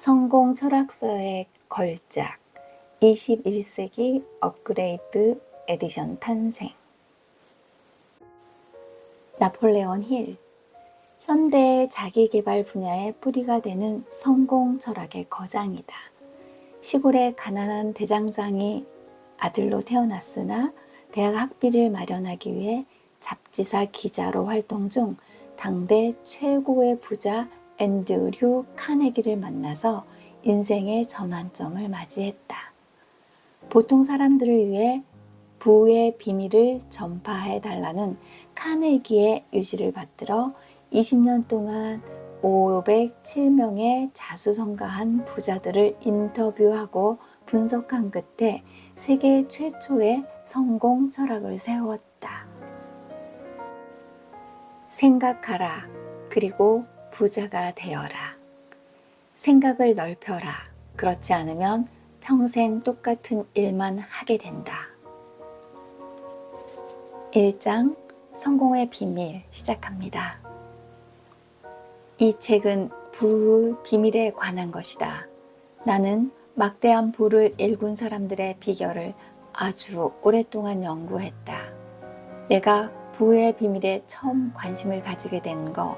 성공 철학서의 걸작 21세기 업그레이드 에디션 탄생 나폴레온 힐 현대의 자기개발 분야의 뿌리가 되는 성공 철학의 거장이다. 시골의 가난한 대장장이 아들로 태어났으나 대학 학비를 마련하기 위해 잡지사 기자로 활동 중 당대 최고의 부자 앤드류 카네기를 만나서 인생의 전환점을 맞이했다. 보통 사람들을 위해 부의 비밀을 전파해 달라는 카네기의 유지를 받들어 20년 동안 507명의 자수성가한 부자들을 인터뷰하고 분석한 끝에 세계 최초의 성공 철학을 세웠다. 생각하라. 그리고 부자가 되어라. 생각을 넓혀라. 그렇지 않으면 평생 똑같은 일만 하게 된다. 1장 성공의 비밀 시작합니다. 이 책은 부의 비밀에 관한 것이다. 나는 막대한 부를 일군 사람들의 비결을 아주 오랫동안 연구했다. 내가 부의 비밀에 처음 관심을 가지게 된 거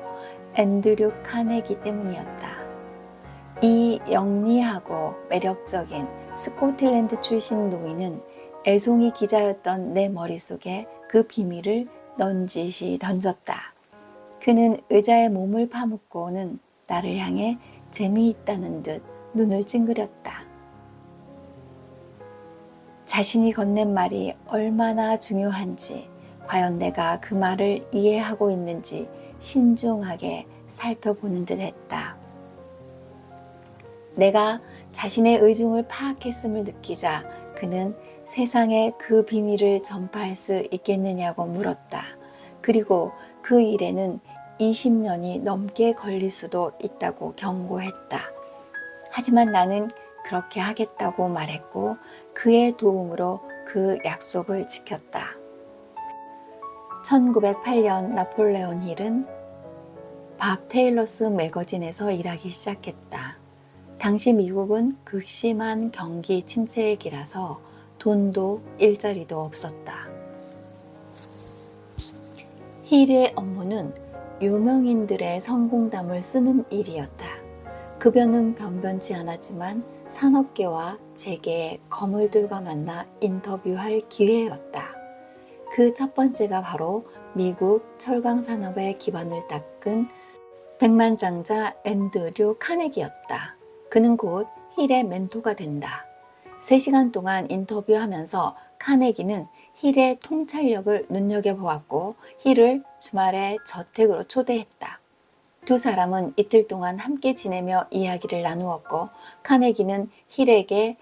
앤드류 카네기 때문이었다. 이 영리하고 매력적인 스코틀랜드 출신 노인은 애송이 기자였던 내 머릿속에 그 비밀을 넌지시 던졌다. 그는 의자에 몸을 파묻고는 나를 향해 재미있다는 듯 눈을 찡그렸다. 자신이 건넨 말이 얼마나 중요한지, 과연 내가 그 말을 이해하고 있는지 신중하게 살펴보는 듯 했다. 내가 자신의 의중을 파악했음을 느끼자 그는 세상에 그 비밀을 전파할 수 있겠느냐고 물었다. 그리고 그 일에는 20년이 넘게 걸릴 수도 있다고 경고했다. 하지만 나는 그렇게 하겠다고 말했고 그의 도움으로 그 약속을 지켰다. 1908년 나폴레온 힐은 밥 테일러스 매거진에서 일하기 시작했다. 당시 미국은 극심한 경기 침체의 기라서 돈도 일자리도 없었다. 힐의 업무는 유명인들의 성공담을 쓰는 일이었다. 급여는 변변치 않았지만 산업계와 재계의 거물들과 만나 인터뷰할 기회였다. 그 첫 번째가 바로 미국 철강 산업의 기반을 닦은 백만장자 앤드류 카네기였다. 그는 곧 힐의 멘토가 된다. 3시간 동안 인터뷰하면서 카네기는 힐의 통찰력을 눈여겨보았고 힐을 주말에 저택으로 초대했다. 두 사람은 이틀 동안 함께 지내며 이야기를 나누었고 카네기는 힐에게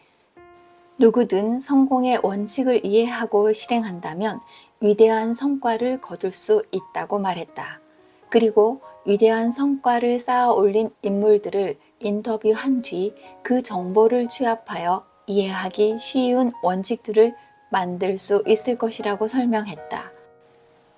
누구든 성공의 원칙을 이해하고 실행한다면 위대한 성과를 거둘 수 있다고 말했다. 그리고 위대한 성과를 쌓아 올린 인물들을 인터뷰한 뒤 그 정보를 취합하여 이해하기 쉬운 원칙들을 만들 수 있을 것이라고 설명했다.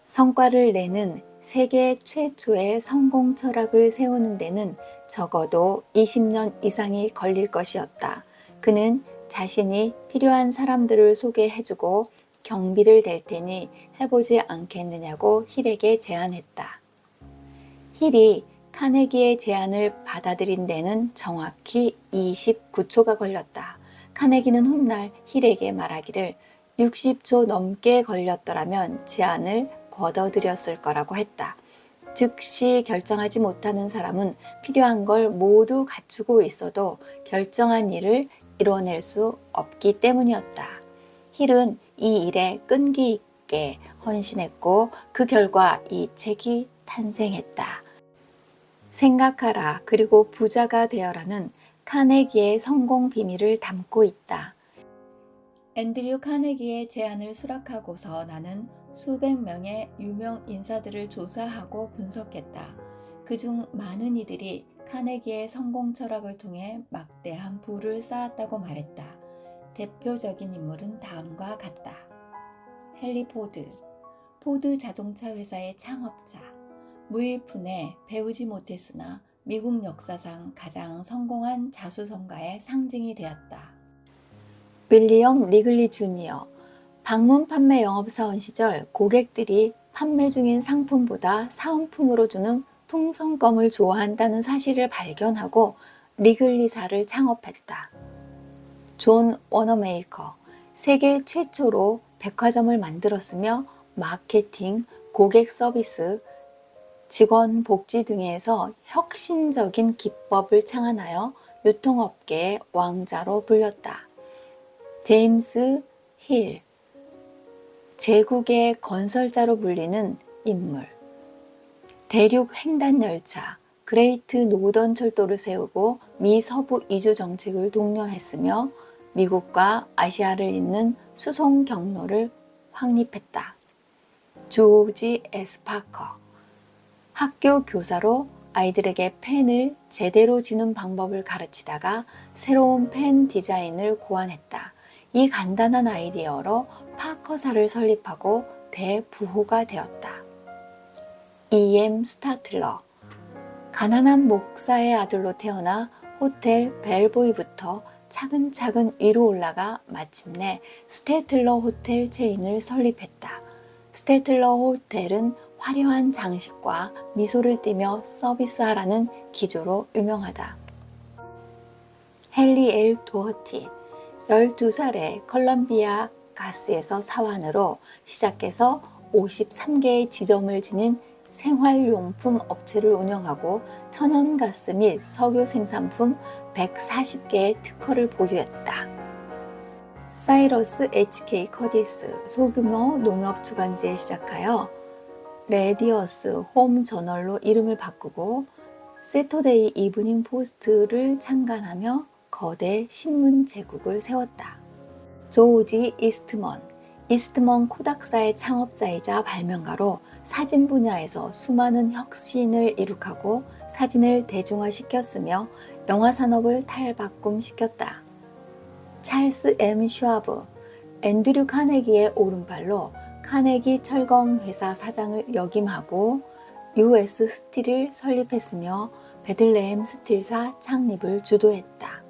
성과를 내는 세계 최초의 성공 철학을 세우는 데는 적어도 20년 이상이 걸릴 것이었다. 그는 자신이 필요한 사람들을 소개해주고 경비를 댈 테니 해보지 않겠느냐고 힐에게 제안했다. 힐이 카네기의 제안을 받아들인 데는 정확히 29초가 걸렸다. 카네기는 훗날 힐에게 말하기를 60초 넘게 걸렸더라면 제안을 거둬들였을 거라고 했다. 즉시 결정하지 못하는 사람은 필요한 걸 모두 갖추고 있어도 결정한 일을 이뤄낼 수 없기 때문이었다. 힐은 이 일에 끈기 있게 헌신했고 그 결과 이 책이 탄생했다. 생각하라 그리고 부자가 되어라는 카네기의 성공 비밀을 담고 있다. 앤드류 카네기의 제안을 수락하고서 나는 수백 명의 유명 인사들을 조사하고 분석했다. 그중 많은 이들이 카네기의 성공 철학을 통해 막대한 부를 쌓았다고 말했다. 대표적인 인물은 다음과 같다. 헨리 포드, 포드 자동차 회사의 창업자, 무일푼에 배우지 못했으나 미국 역사상 가장 성공한 자수성가의 상징이 되었다. 윌리엄 리글리 주니어 방문 판매 영업사원 시절 고객들이 판매 중인 상품보다 사은품으로 주는 풍선껌을 좋아한다는 사실을 발견하고 리글리사를 창업했다. 존 워너메이커 세계 최초로 백화점을 만들었으며 마케팅, 고객 서비스, 직원 복지 등에서 혁신적인 기법을 창안하여 유통업계의 왕자로 불렸다. 제임스 힐 제국의 건설자로 불리는 인물 대륙 횡단 열차 그레이트 노던 철도를 세우고 미 서부 이주 정책을 독려했으며 미국과 아시아를 잇는 수송 경로를 확립했다. 조지 에스 파커 학교 교사로 아이들에게 펜을 제대로 쥐는 방법을 가르치다가 새로운 펜 디자인을 고안했다. 이 간단한 아이디어로 파커사를 설립하고 대부호가 되었다. E.M. 스타틀러 가난한 목사의 아들로 태어나 호텔 벨보이부터 차근차근 위로 올라가 마침내 스테틀러 호텔 체인을 설립했다. 스테틀러 호텔은 화려한 장식과 미소를 띠며 서비스하라는 기조로 유명하다. 헨리 엘 도어티 12살에 컬럼비아 가스에서 사원으로 시작해서 53개의 지점을 지닌 생활용품 업체를 운영하고 천연가스 및 석유 생산품 140개의 특허를 보유했다. 사이러스 HK 커디스 소규모 농업 주간지에 시작하여 레디어스 홈 저널로 이름을 바꾸고 세토데이 이브닝 포스트를 창간하며 거대 신문 제국을 세웠다. 조지 이스트먼 이스트먼 코닥사의 창업자이자 발명가로 사진 분야에서 수많은 혁신을 이룩하고 사진을 대중화시켰으며 영화 산업을 탈바꿈시켰다. 찰스 M. 슈아브, 앤드류 카네기의 오른팔로 카네기 철강 회사 사장을 역임하고 US 스틸을 설립했으며 베들레헴 스틸사 창립을 주도했다.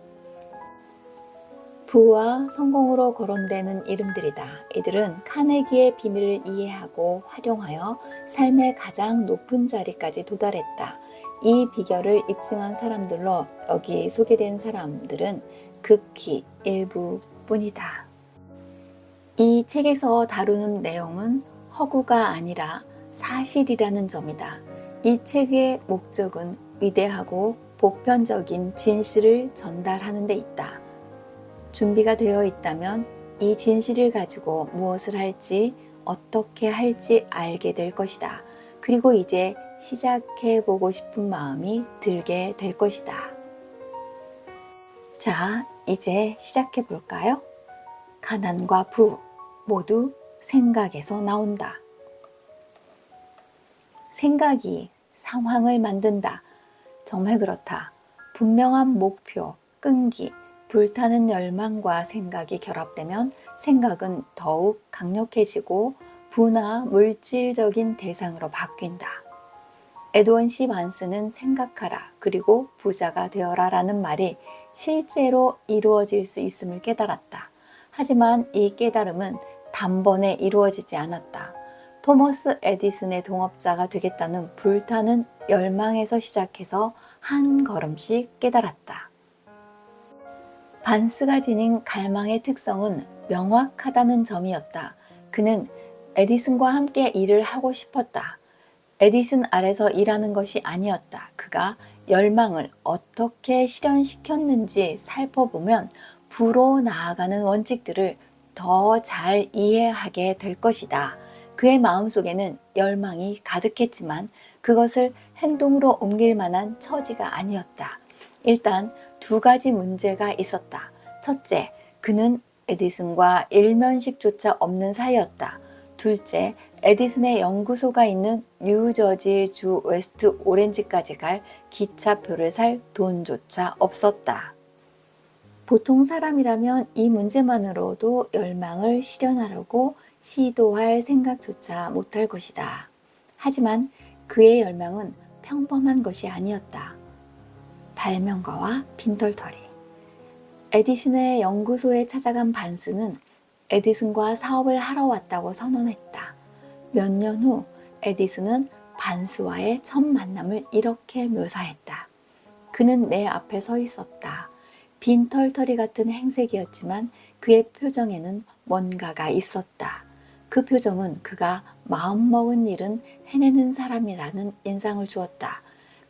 부와 성공으로 거론되는 이름들이다. 이들은 카네기의 비밀을 이해하고 활용하여 삶의 가장 높은 자리까지 도달했다. 이 비결을 입증한 사람들로 여기 소개된 사람들은 극히 일부뿐이다. 이 책에서 다루는 내용은 허구가 아니라 사실이라는 점이다. 이 책의 목적은 위대하고 보편적인 진실을 전달하는 데 있다. 준비가 되어 있다면 이 진실을 가지고 무엇을 할지 어떻게 할지 알게 될 것이다. 그리고 이제 시작해 보고 싶은 마음이 들게 될 것이다. 자, 이제 시작해 볼까요? 가난과 부 모두 생각에서 나온다. 생각이 상황을 만든다. 정말 그렇다. 분명한 목표, 끈기, 불타는 열망과 생각이 결합되면 생각은 더욱 강력해지고 부나 물질적인 대상으로 바뀐다. 에드원 시 만스는 생각하라 그리고 부자가 되어라 라는 말이 실제로 이루어질 수 있음을 깨달았다. 하지만 이 깨달음은 단번에 이루어지지 않았다. 토머스 에디슨의 동업자가 되겠다는 불타는 열망에서 시작해서 한 걸음씩 깨달았다. 반스가 지닌 갈망의 특성은 명확하다는 점이었다. 그는 에디슨과 함께 일을 하고 싶었다. 에디슨 아래서 일하는 것이 아니었다. 그가 열망을 어떻게 실현시켰는지 살펴보면 부로 나아가는 원칙들을 더 잘 이해하게 될 것이다. 그의 마음속에는 열망이 가득했지만 그것을 행동으로 옮길 만한 처지가 아니었다. 일단 두 가지 문제가 있었다. 첫째, 그는 에디슨과 일면식조차 없는 사이였다. 둘째, 에디슨의 연구소가 있는 뉴저지 주 웨스트 오렌지까지 갈 기차표를 살 돈조차 없었다. 보통 사람이라면 이 문제만으로도 열망을 실현하려고 시도할 생각조차 못할 것이다. 하지만 그의 열망은 평범한 것이 아니었다. 발명가와 빈털터리. 에디슨의 연구소에 찾아간 반스는 에디슨과 사업을 하러 왔다고 선언했다. 몇 년 후 에디슨은 반스와의 첫 만남을 이렇게 묘사했다. 그는 내 앞에 서 있었다. 빈털터리 같은 행색이었지만 그의 표정에는 뭔가가 있었다. 그 표정은 그가 마음먹은 일은 해내는 사람이라는 인상을 주었다.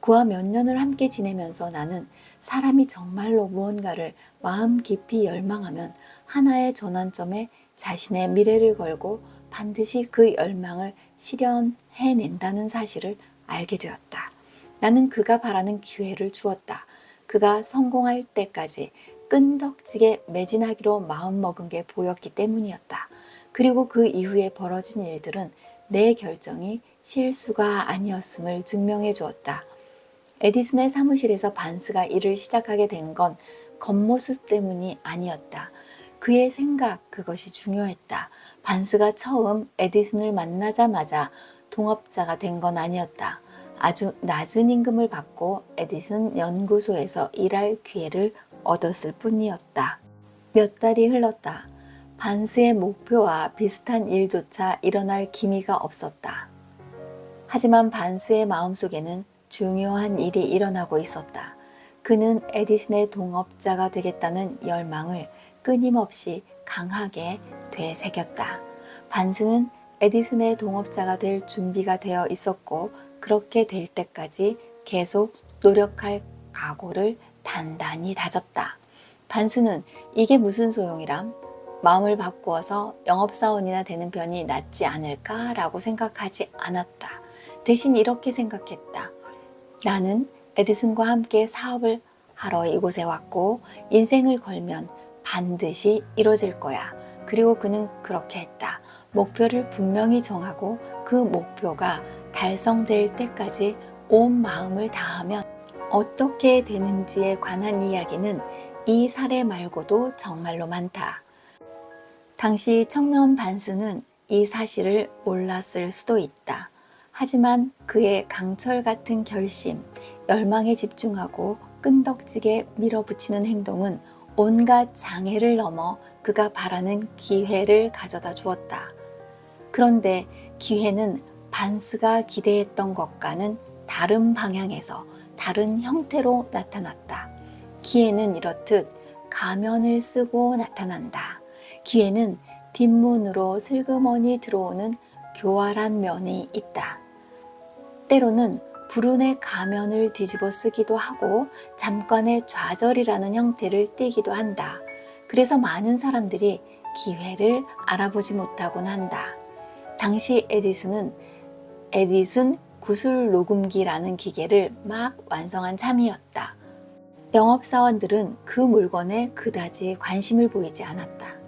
그와 몇 년을 함께 지내면서 나는 사람이 정말로 무언가를 마음 깊이 열망하면 하나의 전환점에 자신의 미래를 걸고 반드시 그 열망을 실현해낸다는 사실을 알게 되었다. 나는 그가 바라는 기회를 주었다. 그가 성공할 때까지 끈덕지게 매진하기로 마음먹은 게 보였기 때문이었다. 그리고 그 이후에 벌어진 일들은 내 결정이 실수가 아니었음을 증명해 주었다. 에디슨의 사무실에서 반스가 일을 시작하게 된 건 겉모습 때문이 아니었다. 그의 생각, 그것이 중요했다. 반스가 처음 에디슨을 만나자마자 동업자가 된 건 아니었다. 아주 낮은 임금을 받고 에디슨 연구소에서 일할 기회를 얻었을 뿐이었다. 몇 달이 흘렀다. 반스의 목표와 비슷한 일조차 일어날 기미가 없었다. 하지만 반스의 마음속에는 중요한 일이 일어나고 있었다. 그는 에디슨의 동업자가 되겠다는 열망을 끊임없이 강하게 되새겼다. 반스는 에디슨의 동업자가 될 준비가 되어 있었고 그렇게 될 때까지 계속 노력할 각오를 단단히 다졌다. 반스는 이게 무슨 소용이람? 마음을 바꾸어서 영업사원이나 되는 편이 낫지 않을까라고 생각하지 않았다. 대신 이렇게 생각했다. 나는 에디슨과 함께 사업을 하러 이곳에 왔고 인생을 걸면 반드시 이루어질 거야. 그리고 그는 그렇게 했다. 목표를 분명히 정하고 그 목표가 달성될 때까지 온 마음을 다하면 어떻게 되는지에 관한 이야기는 이 사례 말고도 정말로 많다. 당시 청년 반스는 이 사실을 몰랐을 수도 있다. 하지만 그의 강철 같은 결심, 열망에 집중하고 끈덕지게 밀어붙이는 행동은 온갖 장애를 넘어 그가 바라는 기회를 가져다 주었다. 그런데 기회는 반스가 기대했던 것과는 다른 방향에서 다른 형태로 나타났다. 기회는 이렇듯 가면을 쓰고 나타난다. 기회는 뒷문으로 슬그머니 들어오는 교활한 면이 있다. 때로는 불운의 가면을 뒤집어 쓰기도 하고 잠깐의 좌절이라는 형태를 띠기도 한다. 그래서 많은 사람들이 기회를 알아보지 못하곤 한다. 당시 에디슨은 에디슨 구슬 녹음기라는 기계를 막 완성한 참이었다. 영업사원들은 그 물건에 그다지 관심을 보이지 않았다.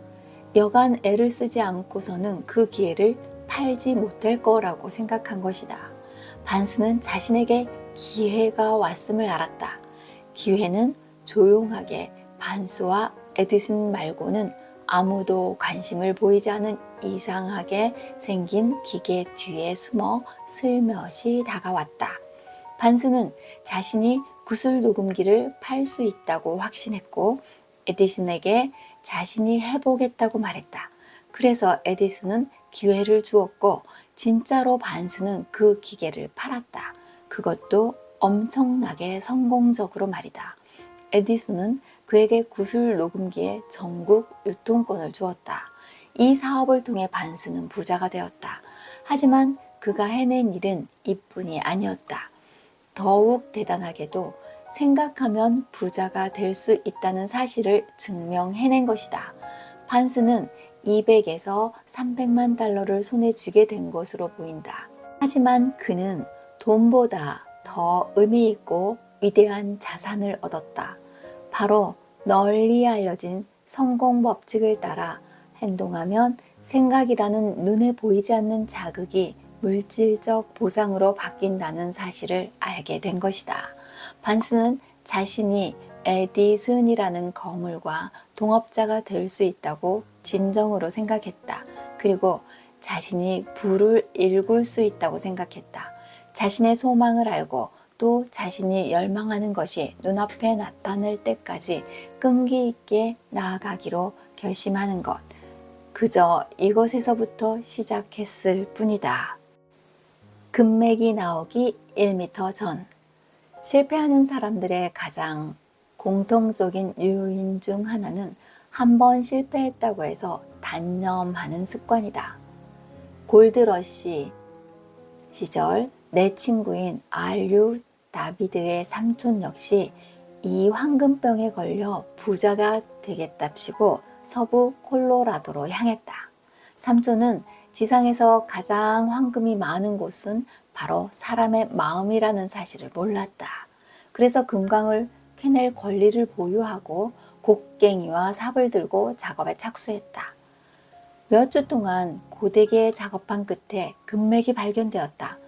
여간 애를 쓰지 않고서는 그 기회를 팔지 못할 거라고 생각한 것이다. 반스는 자신에게 기회가 왔음을 알았다. 기회는 조용하게 반스와 에디슨 말고는 아무도 관심을 보이지 않은 이상하게 생긴 기계 뒤에 숨어 슬며시 다가왔다. 반스는 자신이 구슬 녹음기를 팔 수 있다고 확신했고 에디슨에게 자신이 해보겠다고 말했다. 그래서 에디슨은 기회를 주었고 진짜로 반스는 그 기계를 팔았다. 그것도 엄청나게 성공적으로 말이다. 에디슨은 그에게 구슬 녹음기의 전국 유통권을 주었다. 이 사업을 통해 반스는 부자가 되었다. 하지만 그가 해낸 일은 이뿐이 아니었다. 더욱 대단하게도 생각하면 부자가 될 수 있다는 사실을 증명해낸 것이다. 반스는 200에서 300만 달러를 손에 쥐게 된 것으로 보인다. 하지만 그는 돈보다 더 의미 있고 위대한 자산을 얻었다. 바로 널리 알려진 성공 법칙을 따라 행동하면 생각이라는 눈에 보이지 않는 자극이 물질적 보상으로 바뀐다는 사실을 알게 된 것이다. 반스는 자신이 에디슨이라는 거물과 동업자가 될 수 있다고 진정으로 생각했다. 그리고 자신이 부를 일굴 수 있다고 생각했다. 자신의 소망을 알고 또 자신이 열망하는 것이 눈앞에 나타날 때까지 끈기 있게 나아가기로 결심하는 것. 그저 이것에서부터 시작했을 뿐이다. 금맥이 나오기 1m 전. 실패하는 사람들의 가장 공통적인 요인 중 하나는 한 번 실패했다고 해서 단념하는 습관이다. 골드러시 시절 내 친구인 알류 다비드의 삼촌 역시 이 황금병에 걸려 부자가 되겠답시고 서부 콜로라도로 향했다. 삼촌은 지상에서 가장 황금이 많은 곳은 바로 사람의 마음이라는 사실을 몰랐다. 그래서 금광을 캐낼 권리를 보유하고 곡괭이와 삽을 들고 작업에 착수했다. 몇 주 동안 고되게 작업한 끝에 금맥이 발견되었다.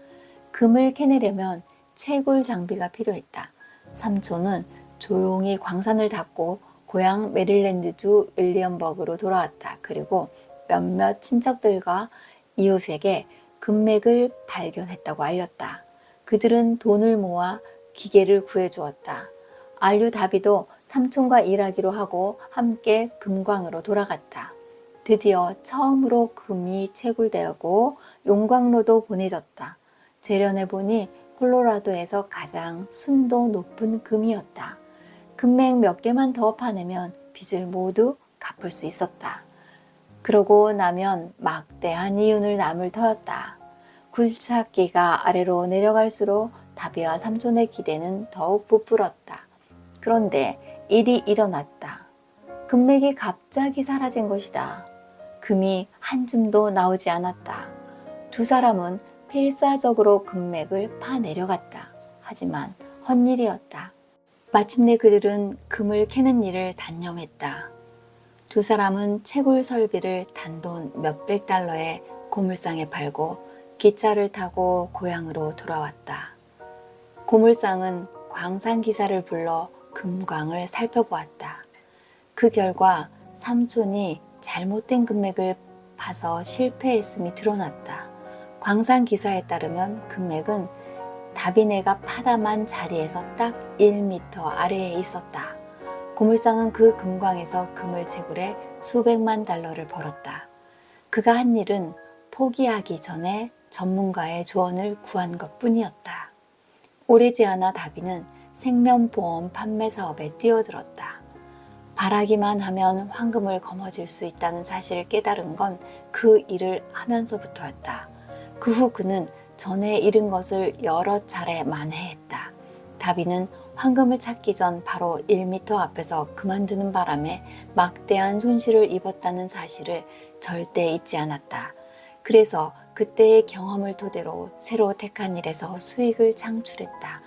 금을 캐내려면 채굴 장비가 필요했다. 삼촌은 조용히 광산을 닫고 고향 메릴랜드주 윌리엄버그로 돌아왔다. 그리고 몇몇 친척들과 이웃에게 금맥을 발견했다고 알렸다. 그들은 돈을 모아 기계를 구해주었다. 알류 다비도 삼촌과 일하기로 하고 함께 금광으로 돌아갔다. 드디어 처음으로 금이 채굴되었고 용광로도 보내졌다. 재련해보니 콜로라도에서 가장 순도 높은 금이었다. 금맥 몇 개만 더 파내면 빚을 모두 갚을 수 있었다. 그러고 나면 막대한 이윤을 남을 터였다. 굴착기가 아래로 내려갈수록 다비와 삼촌의 기대는 더욱 부풀었다. 그런데 일이 일어났다. 금맥이 갑자기 사라진 것이다. 금이 한 줌도 나오지 않았다. 두 사람은 필사적으로 금맥을 파내려갔다. 하지만 헛일이었다. 마침내 그들은 금을 캐는 일을 단념했다. 두 사람은 채굴 설비를 단돈 몇백 달러에 고물상에 팔고 기차를 타고 고향으로 돌아왔다. 고물상은 광산 기사를 불러 금광을 살펴보았다. 그 결과 삼촌이 잘못된 금맥을 파서 실패했음이 드러났다. 광산 기사에 따르면 금맥은 다비네가 파담한 자리에서 딱 1m 아래에 있었다. 고물상은 그 금광에서 금을 채굴해 수백만 달러를 벌었다. 그가 한 일은 포기하기 전에 전문가의 조언을 구한 것 뿐이었다. 오래지 않아 다비는 생명보험 판매 사업에 뛰어들었다. 바라기만 하면 황금을 거머쥘 수 있다는 사실을 깨달은 건 그 일을 하면서부터였다. 그 후 그는 전에 잃은 것을 여러 차례 만회했다. 다비는 황금을 찾기 전 바로 1미터 앞에서 그만두는 바람에 막대한 손실을 입었다는 사실을 절대 잊지 않았다. 그래서 그때의 경험을 토대로 새로 택한 일에서 수익을 창출했다.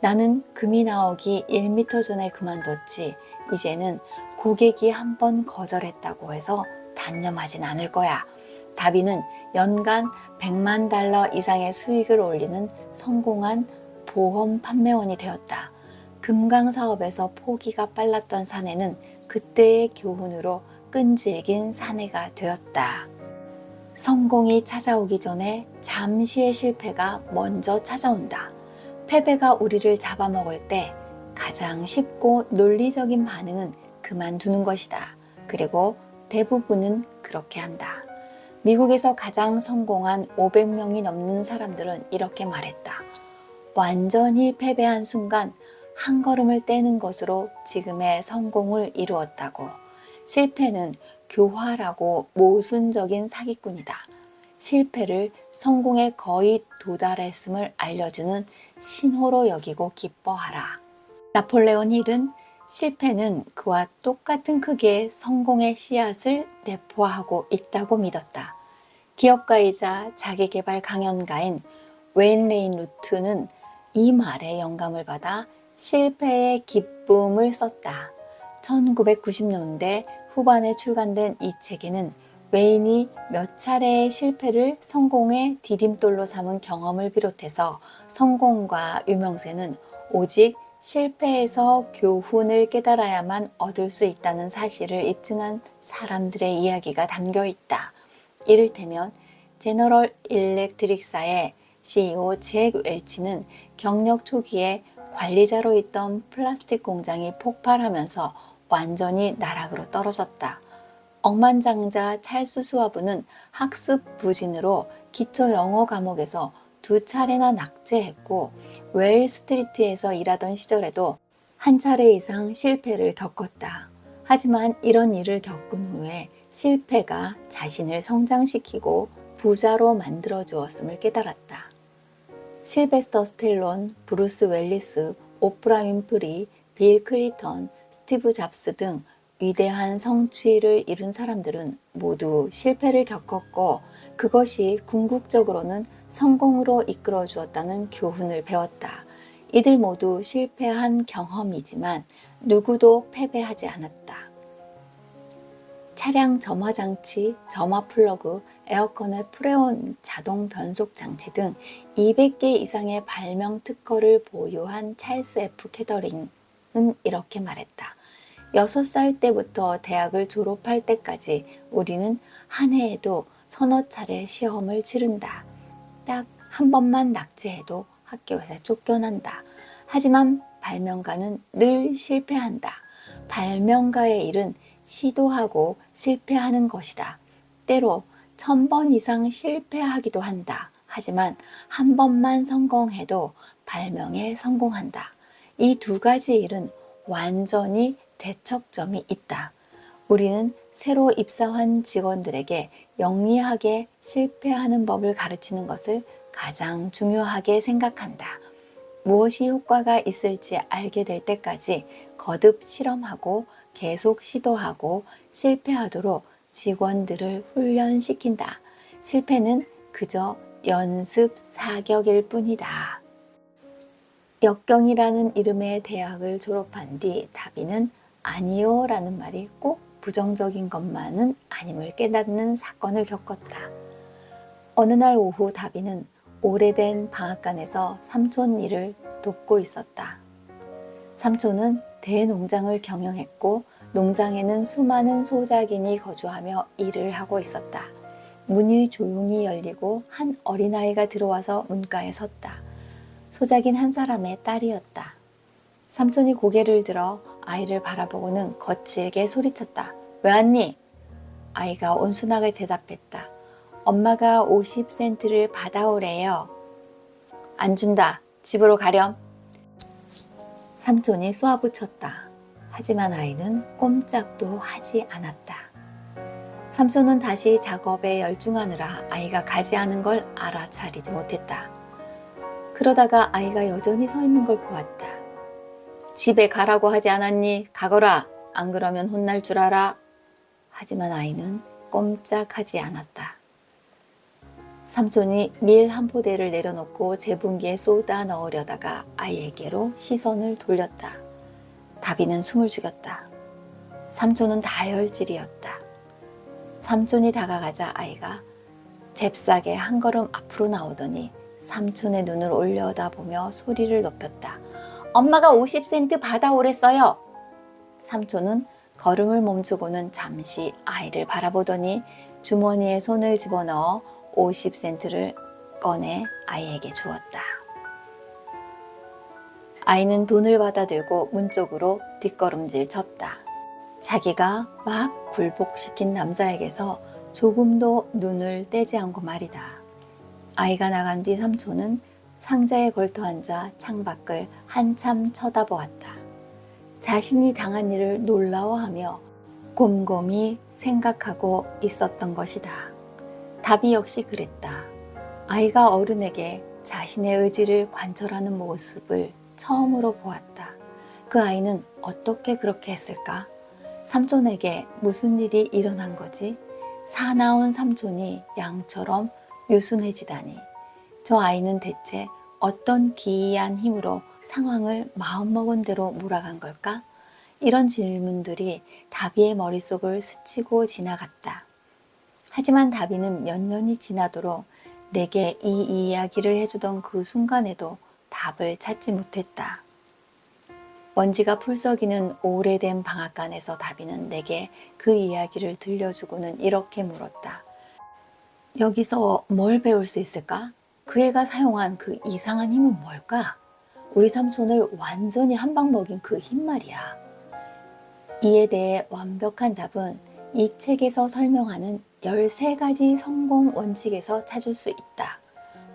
나는 금이 나오기 1미터 전에 그만뒀지. 이제는 고객이 한 번 거절했다고 해서 단념하진 않을 거야. 다비는 연간 100만 달러 이상의 수익을 올리는 성공한 보험 판매원이 되었다. 금강 사업에서 포기가 빨랐던 사내는 그때의 교훈으로 끈질긴 사내가 되었다. 성공이 찾아오기 전에 잠시의 실패가 먼저 찾아온다. 패배가 우리를 잡아먹을 때 가장 쉽고 논리적인 반응은 그만두는 것이다. 그리고 대부분은 그렇게 한다. 미국에서 가장 성공한 500명이 넘는 사람들은 이렇게 말했다. 완전히 패배한 순간 한 걸음을 떼는 것으로 지금의 성공을 이루었다고. 실패는 교활하고 모순적인 사기꾼이다. 실패를 성공에 거의 도달했음을 알려주는 신호로 여기고 기뻐하라. 나폴레온 힐은 실패는 그와 똑같은 크기의 성공의 씨앗을 내포하고 있다고 믿었다. 기업가이자 자기개발 강연가인 웨인 레인 루트는 이 말에 영감을 받아 실패의 기쁨을 썼다. 1990년대 후반에 출간된 이 책에는 웨인이 몇 차례의 실패를 성공의 디딤돌로 삼은 경험을 비롯해서 성공과 유명세는 오직 실패에서 교훈을 깨달아야만 얻을 수 있다는 사실을 입증한 사람들의 이야기가 담겨 있다. 이를테면 제너럴 일렉트릭사의 CEO 잭 웰치는 경력 초기에 관리자로 있던 플라스틱 공장이 폭발하면서 완전히 나락으로 떨어졌다. 억만장자 찰스 수화부는 학습 부진으로 기초 영어 과목에서 두 차례나 낙제했고 웰 스트리트에서 일하던 시절에도 한 차례 이상 실패를 겪었다. 하지만 이런 일을 겪은 후에 실패가 자신을 성장시키고 부자로 만들어 주었음을 깨달았다. 실베스터 스텔론, 브루스 웰리스, 오프라 윈프리, 빌 클리턴, 스티브 잡스 등 위대한 성취를 이룬 사람들은 모두 실패를 겪었고 그것이 궁극적으로는 성공으로 이끌어 주었다는 교훈을 배웠다. 이들 모두 실패한 경험이지만 누구도 패배하지 않았다. 차량 점화 장치, 점화 플러그, 에어컨의 프레온 자동 변속 장치 등 200개 이상의 발명 특허를 보유한 찰스 F 캐더링은 이렇게 말했다. 6살 때부터 대학을 졸업할 때까지 우리는 한 해에도 서너 차례 시험을 치른다. 딱 한 번만 낙제해도 학교에서 쫓겨난다. 하지만 발명가는 늘 실패한다. 발명가의 일은 시도하고 실패하는 것이다. 때로 천 번 이상 실패하기도 한다. 하지만 한 번만 성공해도 발명에 성공한다. 이 두 가지 일은 완전히 대척점이 있다. 우리는 새로 입사한 직원들에게 영리하게 실패하는 법을 가르치는 것을 가장 중요하게 생각한다. 무엇이 효과가 있을지 알게 될 때까지 거듭 실험하고 계속 시도하고 실패하도록 직원들을 훈련시킨다. 실패는 그저 연습 사격일 뿐이다. 역경이라는 이름의 대학을 졸업한 뒤 다비는 아니요 라는 말이 꼭 부정적인 것만은 아님을 깨닫는 사건을 겪었다. 어느 날 오후 다비는 오래된 방앗간에서 삼촌 일을 돕고 있었다. 삼촌은 대농장을 경영했고 농장에는 수많은 소작인이 거주하며 일을 하고 있었다. 문이 조용히 열리고 한 어린아이가 들어와서 문가에 섰다. 소작인 한 사람의 딸이었다. 삼촌이 고개를 들어 아이를 바라보고는 거칠게 소리쳤다. 왜 왔니? 아이가 온순하게 대답했다. 엄마가 50센트를 받아오래요. 안 준다. 집으로 가렴. 삼촌이 쏘아붙였다. 하지만 아이는 꼼짝도 하지 않았다. 삼촌은 다시 작업에 열중하느라 아이가 가지 않은 걸 알아차리지 못했다. 그러다가 아이가 여전히 서 있는 걸 보았다. 집에 가라고 하지 않았니? 가거라. 안 그러면 혼날 줄 알아. 하지만 아이는 꼼짝하지 않았다. 삼촌이 밀 한 포대를 내려놓고 제분기에 쏟아 넣으려다가 아이에게로 시선을 돌렸다. 다비는 숨을 죽였다. 삼촌은 다혈질이었다. 삼촌이 다가가자 아이가 잽싸게 한 걸음 앞으로 나오더니 삼촌의 눈을 올려다보며 소리를 높였다. 엄마가 50센트 받아오랬어요. 삼촌은 걸음을 멈추고는 잠시 아이를 바라보더니 주머니에 손을 집어넣어 50센트를 꺼내 아이에게 주었다. 아이는 돈을 받아들고 문 쪽으로 뒷걸음질 쳤다. 자기가 막 굴복시킨 남자에게서 조금도 눈을 떼지 않고 말이다. 아이가 나간 뒤 삼촌은 상자에 걸터 앉아 창밖을 한참 쳐다보았다. 자신이 당한 일을 놀라워하며 곰곰이 생각하고 있었던 것이다. 답이 역시 그랬다. 아이가 어른에게 자신의 의지를 관철하는 모습을 처음으로 보았다. 그 아이는 어떻게 그렇게 했을까? 삼촌에게 무슨 일이 일어난 거지? 사나운 삼촌이 양처럼 유순해지다니. 저 아이는 대체 어떤 기이한 힘으로 상황을 마음먹은 대로 몰아간 걸까? 이런 질문들이 다비의 머릿속을 스치고 지나갔다. 하지만 다비는 몇 년이 지나도록 내게 이 이야기를 해주던 그 순간에도 답을 찾지 못했다. 먼지가 풀썩이는 오래된 방앗간에서 다비는 내게 그 이야기를 들려주고는 이렇게 물었다. 여기서 뭘 배울 수 있을까? 그 애가 사용한 그 이상한 힘은 뭘까? 우리 삼촌을 완전히 한방 먹인 그 힘 말이야. 이에 대해 완벽한 답은 이 책에서 설명하는 13가지 성공 원칙에서 찾을 수 있다.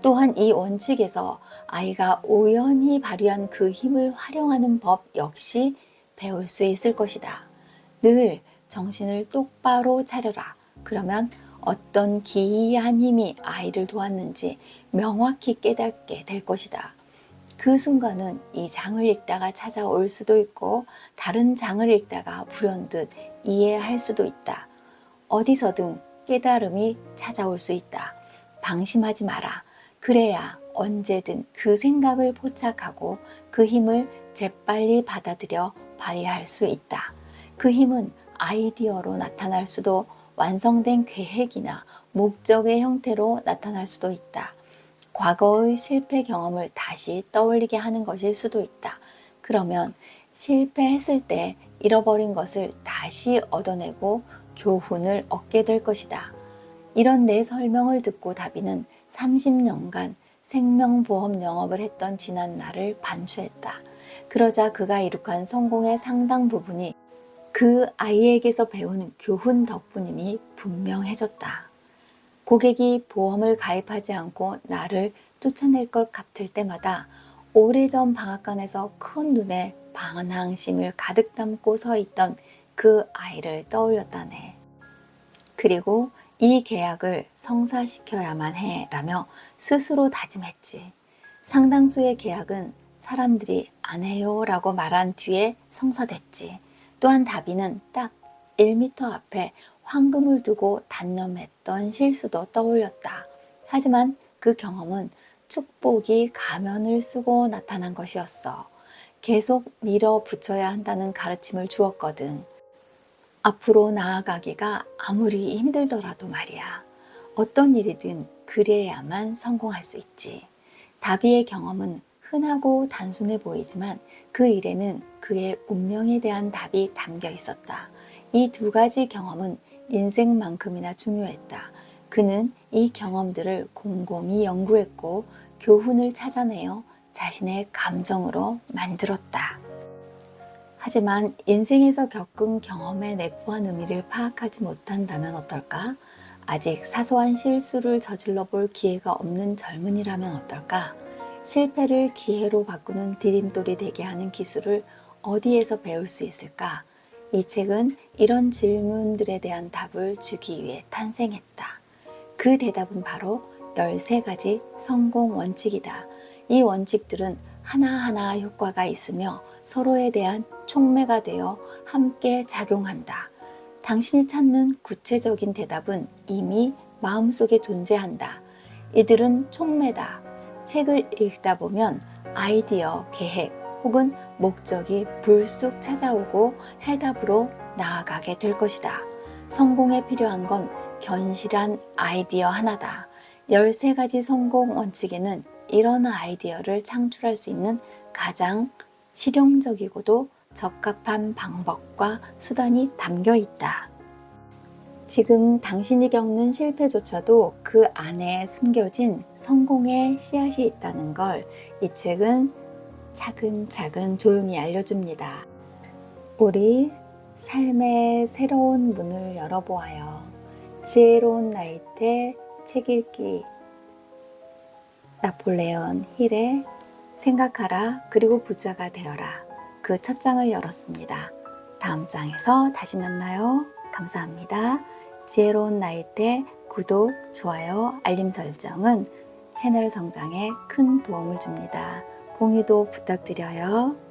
또한 이 원칙에서 아이가 우연히 발휘한 그 힘을 활용하는 법 역시 배울 수 있을 것이다. 늘 정신을 똑바로 차려라. 그러면 어떤 기이한 힘이 아이를 도왔는지 명확히 깨닫게 될 것이다. 그 순간은 이 장을 읽다가 찾아올 수도 있고 다른 장을 읽다가 불현듯 이해할 수도 있다. 어디서든 깨달음이 찾아올 수 있다. 방심하지 마라. 그래야 언제든 그 생각을 포착하고 그 힘을 재빨리 받아들여 발휘할 수 있다. 그 힘은 아이디어로 나타날 수도 완성된 계획이나 목적의 형태로 나타날 수도 있다. 과거의 실패 경험을 다시 떠올리게 하는 것일 수도 있다. 그러면 실패했을 때 잃어버린 것을 다시 얻어내고 교훈을 얻게 될 것이다. 이런 내 설명을 듣고 다비는 30년간 생명보험 영업을 했던 지난 날을 반추했다. 그러자 그가 이룩한 성공의 상당 부분이 그 아이에게서 배우는 교훈 덕분임이 분명해졌다. 고객이 보험을 가입하지 않고 나를 쫓아낼 것 같을 때마다 오래전 방앗간에서 큰 눈에 반항심을 가득 담고 서 있던 그 아이를 떠올렸다네. 그리고 이 계약을 성사시켜야만 해 라며 스스로 다짐했지. 상당수의 계약은 사람들이 안 해요 라고 말한 뒤에 성사됐지. 또한 다비는 딱 1미터 앞에 황금을 두고 단념했던 실수도 떠올렸다. 하지만 그 경험은 축복이 가면을 쓰고 나타난 것이었어. 계속 밀어붙여야 한다는 가르침을 주었거든. 앞으로 나아가기가 아무리 힘들더라도 말이야. 어떤 일이든 그래야만 성공할 수 있지. 다비의 경험은 흔하고 단순해 보이지만 그 일에는 그의 운명에 대한 답이 담겨 있었다. 이 두 가지 경험은 인생만큼이나 중요했다. 그는 이 경험들을 곰곰이 연구했고 교훈을 찾아내어 자신의 감정으로 만들었다. 하지만 인생에서 겪은 경험의 내포한 의미를 파악하지 못한다면 어떨까? 아직 사소한 실수를 저질러 볼 기회가 없는 젊은이라면 어떨까? 실패를 기회로 바꾸는 디딤돌이 되게 하는 기술을 어디에서 배울 수 있을까? 이 책은 이런 질문들에 대한 답을 주기 위해 탄생했다. 그 대답은 바로 13가지 성공 원칙이다. 이 원칙들은 하나하나 효과가 있으며 서로에 대한 촉매가 되어 함께 작용한다. 당신이 찾는 구체적인 대답은 이미 마음속에 존재한다. 이들은 촉매다. 책을 읽다 보면 아이디어, 계획 혹은 목적이 불쑥 찾아오고 해답으로 나아가게 될 것이다. 성공에 필요한 건 견실한 아이디어 하나다. 13가지 성공 원칙에는 이런 아이디어를 창출할 수 있는 가장 실용적이고도 적합한 방법과 수단이 담겨 있다. 지금 당신이 겪는 실패조차도 그 안에 숨겨진 성공의 씨앗이 있다는 걸 이 책은 차근차근 조용히 알려줍니다. 우리 삶의 새로운 문을 열어보아요. 지혜로운 나이테 책 읽기 나폴레온 힐의 생각하라 그리고 부자가 되어라 그 첫 장을 열었습니다. 다음 장에서 다시 만나요. 감사합니다. 지혜로운 나이 때 구독, 좋아요, 알림 설정은 채널 성장에 큰 도움을 줍니다. 공유도 부탁드려요.